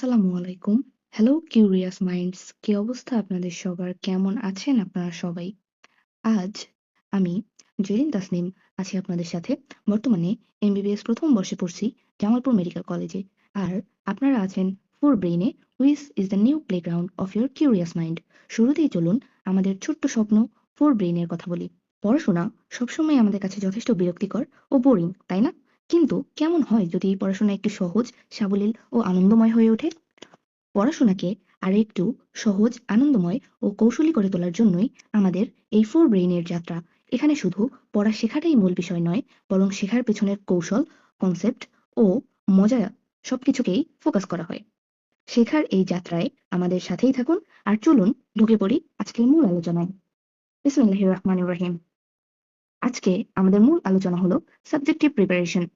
আসসালামু আলাইকুম। Hello curious minds কি অবস্থা আপনাদের সবার? কেমন আছেন আপনারা সবাই? আজ আমি তাসনিম আছি আপনাদের সাথে। বর্তমানে এমবিবিএস প্রথম বর্ষে পড়ছি জামালপুর মেডিকেল কলেজে। আর আপনারা আছেন four ব্রেইনে which is the new playground of your curious mind. শুরুতেই চলুন আমাদের ছোট্ট স্বপ্ন ফোর ব্রেইনের কথা বলি। পড়াশোনা সবসময় আমাদের কাছে যথেষ্ট বিরক্তিকর ও বোরিং, তাই না? কিন্তু কেমন হয় যদি এই পড়াশোনা একটু সহজ, সাবলীল ও আনন্দময় হয়ে ওঠে? পড়াশোনাকে আরেকটু সহজ, আনন্দময় ও কৌশলী করে তোলার জন্যই আমাদের এই ফোর ব্রেইনের যাত্রা। এখানে শুধু পড়া শেখাটাই মূল বিষয় নয়, বরং শেখার পেছনের কৌশল, কনসেপ্ট ও মজা সবকিছুকেই ফোকাস করা হয়। শেখার এই যাত্রায় আমাদের সাথেই থাকুন আর চলুন ঢুকে পড়ি আজকের মূল আলোচনায়। বিসমিল্লাহির রহমানির রহিম। আজকে আমাদের মূল আলোচনা হলো সাবজেক্টিভ প্রিপারেশন।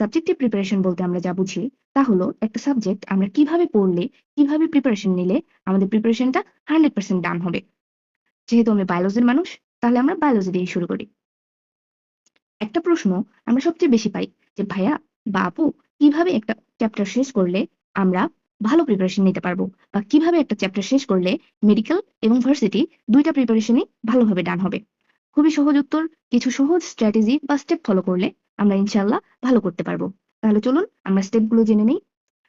সাবজেক্টিভ প্রিপারেশন বলতে আমরা যা বুঝি, তা হলো একটা সাবজেক্ট আমরা কীভাবে পড়লে, কীভাবে প্রিপারেশন নিলে আমাদের প্রিপারেশনটা হান্ড্রেড পার্সেন্ট ডান হবে। যেহেতু আমি বায়োলজির মানুষ, তাহলে আমরা বায়োলজি দিয়ে শুরু করি। একটা প্রশ্ন আমরা সবচেয়ে বেশি পাই যে, ভাইয়া বা আপু কীভাবে একটা চ্যাপ্টার শেষ করলে আমরা ভালো প্রিপারেশন নিতে পারব? বা কীভাবে একটা চ্যাপ্টার শেষ করলে মেডিকেল এবং ভার্সিটি দুইটা প্রিপারেশনই ভালোভাবে ডান হবে? খুবই সহজ উত্তর, কিছু সহজ স্ট্র্যাটেজি বা স্টেপ ফলো করলে আমরা ইনশাল্লাহ ভালো করতে পারব। তাহলে চলুন আমরা স্টেপগুলো জেনে নিই।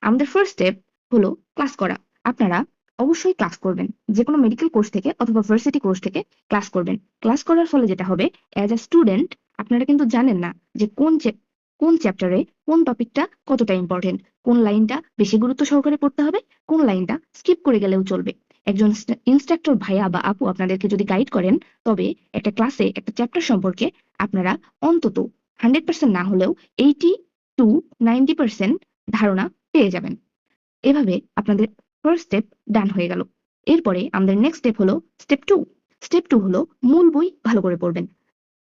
আমাদের ফার্স্ট স্টেপ হলো ক্লাস করা। আপনারা অবশ্যই ক্লাস করবেন। যে কোনো মেডিকেল কোর্স থেকে অথবা ভার্সিটি কোর্স থেকে ক্লাস করবেন। ক্লাস করার ফলে যেটা হবে অ্যাজ আ স্টুডেন্ট আপনারা কিন্তু জানেন না যে কোন কোন চ্যাপ্টারে কোন টপিকটা কতটা ইম্পর্টেন্ট কোন লাইনটা বেশি গুরুত্ব সহকারে পড়তে হবে, কোন লাইনটা স্কিপ করে গেলেও চলবে। একজন ইনস্ট্রাক্টর ভাইয়া বা আপু আপনাদেরকে যদি গাইড করেন, তবে একটা ক্লাসে একটা চ্যাপ্টার সম্পর্কে আপনারা অন্তত হান্ড্রেড পার্সেন্ট না হলেও এইটি টু নাইনটি পার্সেন্ট ধারণা পেয়ে যাবেন। এভাবে আপনাদের ফার্স্ট স্টেপ ডান হয়ে গেল। এরপরে আমাদের নেক্সট স্টেপ হলো স্টেপ টু স্টেপ টু হলো মূল বই ভালো করে পড়বেন।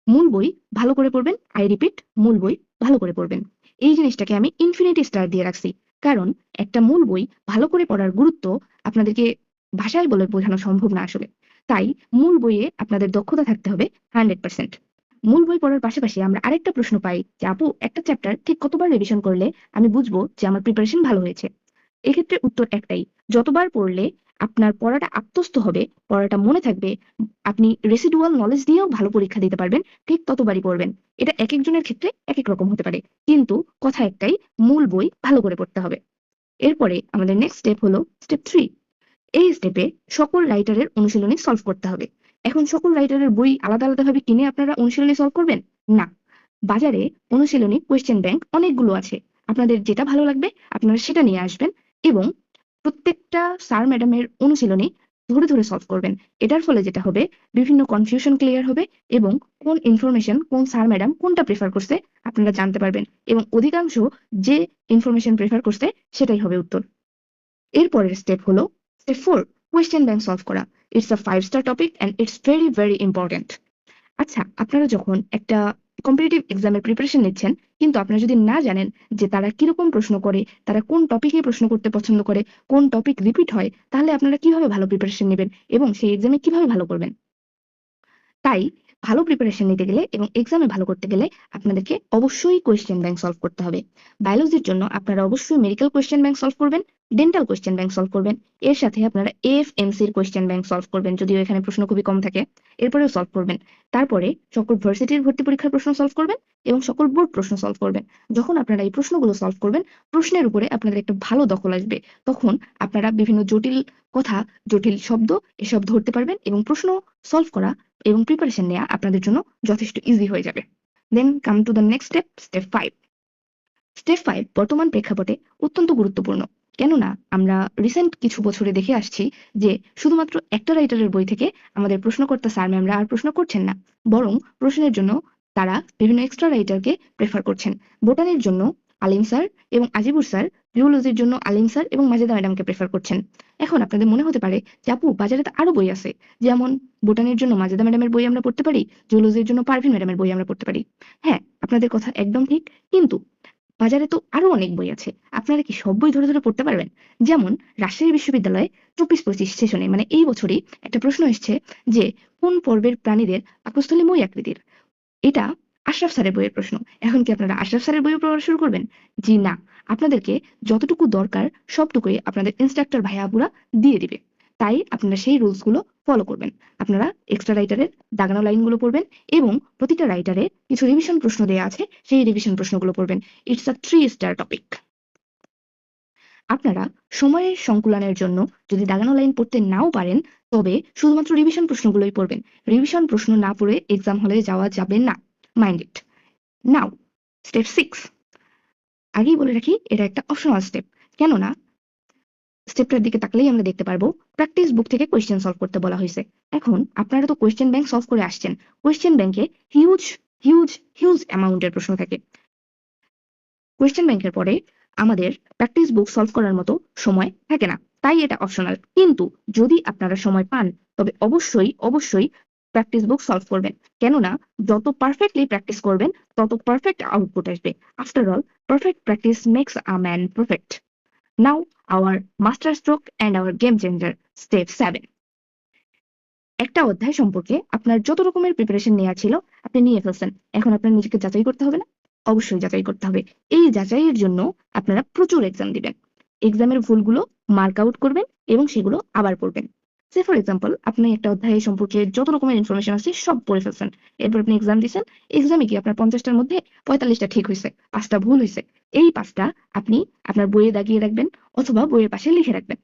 মূল বই ভালো করে পড়বেন আই রিপিট মূল বই ভালো করে পড়বেন। এই জিনিসটাকে আমি ইনফিনিটি স্টার দিয়ে রাখছি। কারণ একটা মূল বই ভালো করে পড়ার গুরুত্ব আপনাদেরকে ভাষায় বলে বোঝানো সম্ভব না আসলে। তাই মূল বইয়ে আপনাদের দক্ষতা থাকতে হবে হান্ড্রেড পার্সেন্ট। মূল বই পড়ার পাশাপাশি আমরা আরেকটা প্রশ্ন পাই যে, আপু, একটা চ্যাপ্টার ঠিক কতবার রিভিশন করলে আমি বুঝব যে আমার প্রিপারেশন ভালো হয়েছে? এক্ষেত্রে উত্তর একটাই, যতবার পড়লে আপনার পড়াটা আত্মস্থ হবে, পড়াটা মনে থাকবে, আপনি রেসিডুয়াল নলেজ দিয়েও ভালো পরীক্ষা দিতে পারবেন, ঠিক ততবারই পড়বেন। এটা এক একজনের ক্ষেত্রে এক এক রকম হতে পারে। কিন্তু কথা একটাই, মূল বই ভালো করে পড়তে হবে। এরপরে আমাদের নেক্সট স্টেপ হলো স্টেপ থ্রি এই স্টেপে সকল রাইটারের অনুশীলনী সলভ করতে হবে। এখন সকল রাইটারের বই আলাদা আলাদাভাবে কিনে আপনারা অনুশীলনী সলভ করবেন? না। বাজারে অনুশীলনী কোয়েশ্চেন ব্যাংক অনেকগুলো আছে। আপনাদের যেটা ভালো লাগবে আপনারা সেটা নিয়ে আসবেন এবং প্রত্যেকটা স্যার ম্যাডামের অনুশীলনী ধরে ধরে সলভ করবেন। এটার ফলে যেটা হবে, বিভিন্ন কনফিউশন ক্লিয়ার হবে এবং কোন ইনফরমেশন কোন স্যার ম্যাডাম কোনটা প্রেফার করছে আপনারা জানতে পারবেন এবং অধিকাংশ যে ইনফরমেশন প্রেফার করছে সেটাই হবে উত্তর। এরপরের স্টেপ হলো step four question bank solve করা। It's a five star topic and it's very very important আচ্ছা আপনারা যখন একটা কম্পিটিটিভ এক্সামের প্রিপারেশন নিচ্ছেন, কিন্তু আপনারা যদি না জানেন যে তারা কীরকম প্রশ্ন করে, তারা কোন টপিকে প্রশ্ন করতে পছন্দ করে, কোন টপিক রিপিট হয়, তাহলে আপনারা কীভাবে ভালো প্রিপারেশন নেবেন এবং সেই এক্সামে কীভাবে ভালো করবেন? তাই ভালো প্রিপারেশন নিতে গেলে এবং এক্সামে ভালো করতে গেলে আপনাদেরকে অবশ্যই কোয়েশ্চেন ব্যাংক সলভ করতে হবে। বায়োলজির জন্য আপনারা অবশ্যই মেডিকেল কোয়েশ্চেন ব্যাংক সলভ করবেন ডেন্টাল কোয়েশ্চেন ব্যাংক সলভ করবেন, এর সাথে আপনারা এফ এমসির কোয়েশ্চেন ব্যাংক সলভ করবেন যদিও এখানে প্রশ্ন খুবই কম থাকে, এরপরেও সলভ করবেন। তারপরে সকল ভার্সিটির ভর্তি পরীক্ষার প্রশ্ন সলভ করবেন এবং সকল বোর্ড প্রশ্ন সলভ করবেন। যখন আপনারা এই প্রশ্নগুলো সলভ করবেন, প্রশ্নের উপরে আপনাদের একটা ভালো দখল আসবে। তখন আপনারা বিভিন্ন জটিল কথা, জটিল শব্দ এসব ধরতে পারবেন এবং প্রশ্ন সলভ করা এবং প্রিপারেশন নেওয়া আপনাদের জন্য যথেষ্ট ইজি হয়ে যাবে। Then come to the next step step five step five বর্তমান প্রেক্ষাপটে অত্যন্ত গুরুত্বপূর্ণ। কেননা, আমরা রিসেন্ট কিছু বছরে দেখে আসছি যে শুধুমাত্র একটা রাইটারের বই থেকে আমাদের প্রশ্নকর্তা স্যার ম্যামরা আর প্রশ্ন করছেন না। বরং প্রশ্নের জন্য তারা বিভিন্ন এক্সট্রা রাইটারকে প্রেফার করছেন। বোটানির জন্য আলিম স্যার এবং আজিবুর স্যার জুওলজির জন্য আলিম স্যার এবং মাজেদা ম্যাডামকে প্রেফার করছেন। এখন আপনাদের মনে হতে পারে যে আপু, বাজারে তো আরও বই আছে। যেমন বোটানির জন্য মাজেদা ম্যাডামের বই আমরা পড়তে পারি জুওলজির জন্য পারভিন ম্যাডামের বই আমরা পড়তে পারি। হ্যাঁ আপনাদের কথা একদম ঠিক, কিন্তু বাজারে তো আরও অনেক বই আছে। আপনারা কি সব বই ধরে ধরে পড়তে পারবেন? যেমন রাজশাহী বিশ্ববিদ্যালয়ে চব্বিশ পঁচিশ সেশনে মানে এই বছরই একটা প্রশ্ন এসছে যে কোন পর্বের প্রাণীদের পাকস্থলী মই আকৃতির? এটা আশরাফ স্যারের বইয়ের প্রশ্ন। এখন কি আপনারা আশরাফ স্যারের বইও পড়া শুরু করবেন? জি, না। আপনাদেরকে যতটুকু দরকার সবটুকুই আপনাদের ইনস্ট্রাক্টর ভাইয়া আপুরা দিয়ে দিবে। তাই আপনারা সেই রুলসগুলো ফলো করবেন। আপনারা এক্সট্রা রাইটারের দাগানো লাইনগুলো পড়বেন এবং প্রতিটা রাইটারে কিছু রিভিশন প্রশ্ন দেওয়া আছে, সেই রিভিশন প্রশ্নগুলো পড়বেন। It's a three star topic আপনারা সময়ের সংকুলনের জন্য যদি দাগানো লাইন পড়তে নাও পারেন, তবে শুধুমাত্র রিভিশন প্রশ্নগুলোই পড়বেন। রিভিশন প্রশ্ন না পড়ে এক্সাম হলে যাওয়া যাবে না। Mind it now step six আগেই বলে রাখি, এটা একটা অপশনাল স্টেপ কেননা স্টেপটার দিকে তাকলেই আমরা দেখতে পারব প্র্যাকটিস বুক থেকে কোয়েশ্চেন সলভ করতে বলা হয়েছে। এখন, আপনারা তো কোয়েশ্চেন ব্যাংক সলভ করে আসছেন। কোয়েশ্চেন ব্যাংকে হিউজ হিউজ হিউজ অ্যামাউন্টের প্রশ্ন থাকে। কোয়েশ্চেন ব্যাংকের পরে আমাদের প্র্যাকটিস বুক সলভ করার মতো সময় থাকে না। তাই এটা অপশনাল কিন্তু, যদি আপনারা সময় পান, তবে অবশ্যই অবশ্যই প্র্যাকটিস বুক সলভ করবেন। কেননা, যত পারফেক্টলি প্র্যাকটিস করবেন, তত পারফেক্ট আউটপুট আসবে। After all perfect practice makes a man perfect now our master stroke and our game changer step seven একটা অধ্যায় সম্পর্কে আপনার যত রকমের প্রিপারেশন নেওয়া ছিল, আপনি নিয়ে ফেলছেন। এখন আপনার নিজেকে যাচাই করতে হবে না? অবশ্যই যাচাই করতে হবে। এই যাচাইয়ের জন্য আপনারা প্রচুর এক্সাম দিবেন। এক্সামের ভুলগুলো মার্ক আউট করবেন এবং সেগুলো আবার পড়বেন। সে ফর এক্সাম্পল আপনি একটা অধ্যায় সম্পর্কে যত রকমের ইনফরমেশন আছে সব পড়ে ফেলছেন। এরপর আপনি এক্সাম দিচ্ছেন এক্সামে কি আপনার পঞ্চাশটার মধ্যে পঁয়তাল্লিশটা ঠিক হয়েছে, পাঁচটা ভুল হয়েছে। এই পাঁচটা আপনি আপনার বইয়ে দাগিয়ে রাখবেন অথবা বইয়ের পাশে লিখে রাখবেন।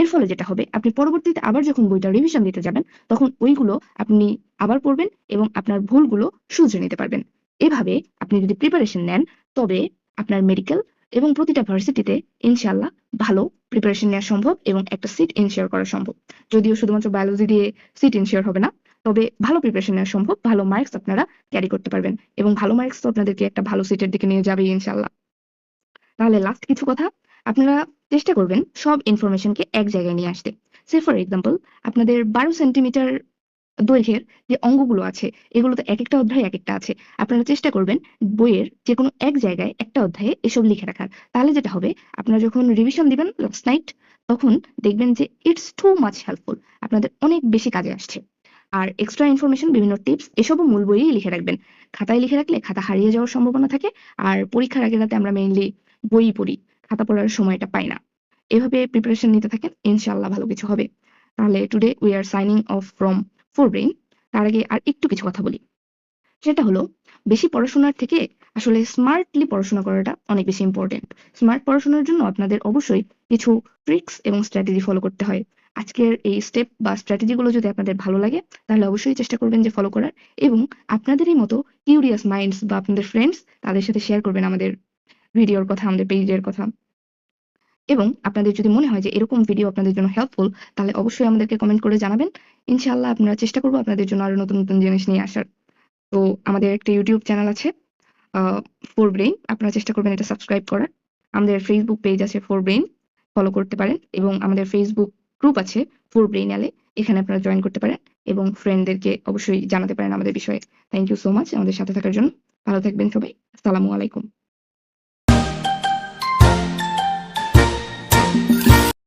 এর ফলে যেটা হবে, আপনি পরবর্তীতে আবার যখন বইটা রিভিশন দিতে যাবেন, তখন ওইগুলো আপনি আবার পড়বেন এবং আপনার ভুলগুলো শুধরে নিতে পারবেন। এভাবে আপনি যদি প্রিপারেশন নেন, তবে আপনার মেডিকেল এবং প্রতিটা ভার্সিটিতে ইনশাল্লাহ ভালো প্রিপারেশন নেওয়া সম্ভব এবং একটা সিট ইনশিওর করা সম্ভব। যদিও শুধুমাত্র বায়োলজি দিয়ে সিট ইনশিওর হবে না, তবে ভালো প্রিপারেশন নেওয়া সম্ভব, ভালো মার্কস আপনারা ক্যারি করতে পারবেন এবং ভালো মার্কস তো আপনাদেরকে একটা ভালো সিটের দিকে নিয়ে যাবে ইনশাল্লাহ তাহলে লাস্ট কিছু কথা, আপনারা চেষ্টা করবেন সব ইনফরমেশনকে এক জায়গায় নিয়ে আসতে। সে ফর এক্সাম্পল আপনাদের বারো সেন্টিমিটার দৈর্ঘ্যের যে অঙ্গগুলো আছে এগুলো তো এক একটা অধ্যায় এক একটা আছে। আপনারা চেষ্টা করবেন বইয়ের যে কোনো এক জায়গায় একটা অধ্যায়ে এসব লিখে রাখার। তাহলে যেটা হবে, আপনারা যখন রিভিশন দিবেন লাস্ট নাইট তখন দেখবেন যে ইটস টু মাচ হেল্পফুল আপনাদের অনেক বেশি কাজে আসছে। আর এক্সট্রা ইনফরমেশন বিভিন্ন টিপস এসবও মূল বইয়েই লিখে রাখবেন। খাতায় লিখে রাখলে খাতা হারিয়ে যাওয়ার সম্ভাবনা থাকে, আর পরীক্ষার আগে রাতে আমরা মেইনলি বই পড়ি, খাতা পড়ার সময়টা পাই না। এভাবে প্রিপারেশন নিতে থাকেন ইনশাল্লাহ ভালো কিছু হবে। তাহলে today we are signing off from four brain তার আগে আর একটু কিছু কথা বলি। সেটা হলো, বেশি পড়াশোনার থেকে আসলে স্মার্টলি পড়াশোনা করাটা অনেক বেশি ইম্পর্টেন্ট স্মার্ট পড়াশোনার জন্য আপনাদের অবশ্যই কিছু ট্রিক্স এবং স্ট্র্যাটেজি ফলো করতে হয়। আজকের এই স্টেপ বা স্ট্র্যাটেজিগুলো যদি আপনাদের ভালো লাগে, তাহলে অবশ্যই চেষ্টা করবেন যে ফলো করার এবং আপনাদেরই মতো কিউরিয়াস মাইন্ডস বা আপনাদের ফ্রেন্ডস তাদের সাথে শেয়ার করবেন আমাদের ভিডিওর কথা, আমাদের পেজের কথা। এবং আপনাদের যদি মনে হয় যে এরকম ভিডিও আপনাদের জন্য হেল্পফুল তাহলে অবশ্যই আমাদেরকে কমেন্ট করে জানাবেন। ইনশাআল্লাহ আপনারা চেষ্টা করব আপনাদের জন্য আরও নতুন নতুন জিনিস নিয়ে আসার। তো আমাদের একটা ইউটিউব চ্যানেল আছে ফোর ব্রেইন আপনারা চেষ্টা করবেন এটা সাবস্ক্রাইব করার। আমাদের ফেসবুক পেজ আছে ফোর ব্রেইন ফলো করতে পারেন এবং আমাদের ফেসবুক গ্রুপ আছে ফোর ব্রেইন আলে এখানে আপনারা জয়েন করতে পারেন এবং ফ্রেন্ডদেরকে অবশ্যই জানাতে পারেন আমাদের বিষয়ে। থ্যাংক ইউ সো মাচ আমাদের সাথে থাকার জন্য। ভালো থাকবেন সবাই। আসসালামু আলাইকুম।